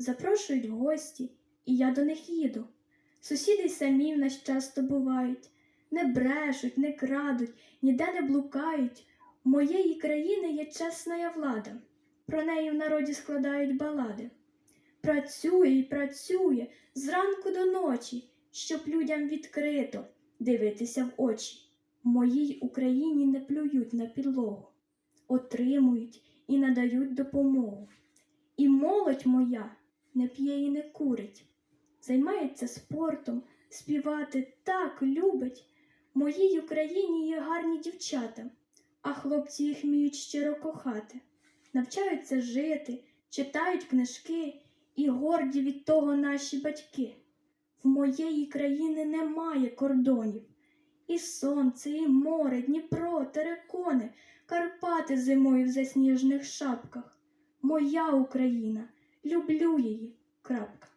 запрошують в гості, і я до них їду. Сусіди й самі в нас часто бувають, не брешуть, не крадуть, ніде не блукають. У моєї країни є чесна влада, про неї в народі складають балади. Працює і працює зранку до ночі, щоб людям відкрито дивитися в очі. В моїй Україні не плюють на підлогу, отримують і надають допомогу. І молодь моя не п'є і не курить, займається спортом, співати так любить. В моїй Україні є гарні дівчата, а хлопці їх вміють щиро кохати, навчаються жити, читають книжки і горді від того наші батьки. В моєї країни немає кордонів. І сонце, і море, Дніпро, терекони, Карпати зимою в засніжених шапках. Моя Україна, люблю її. Крапка.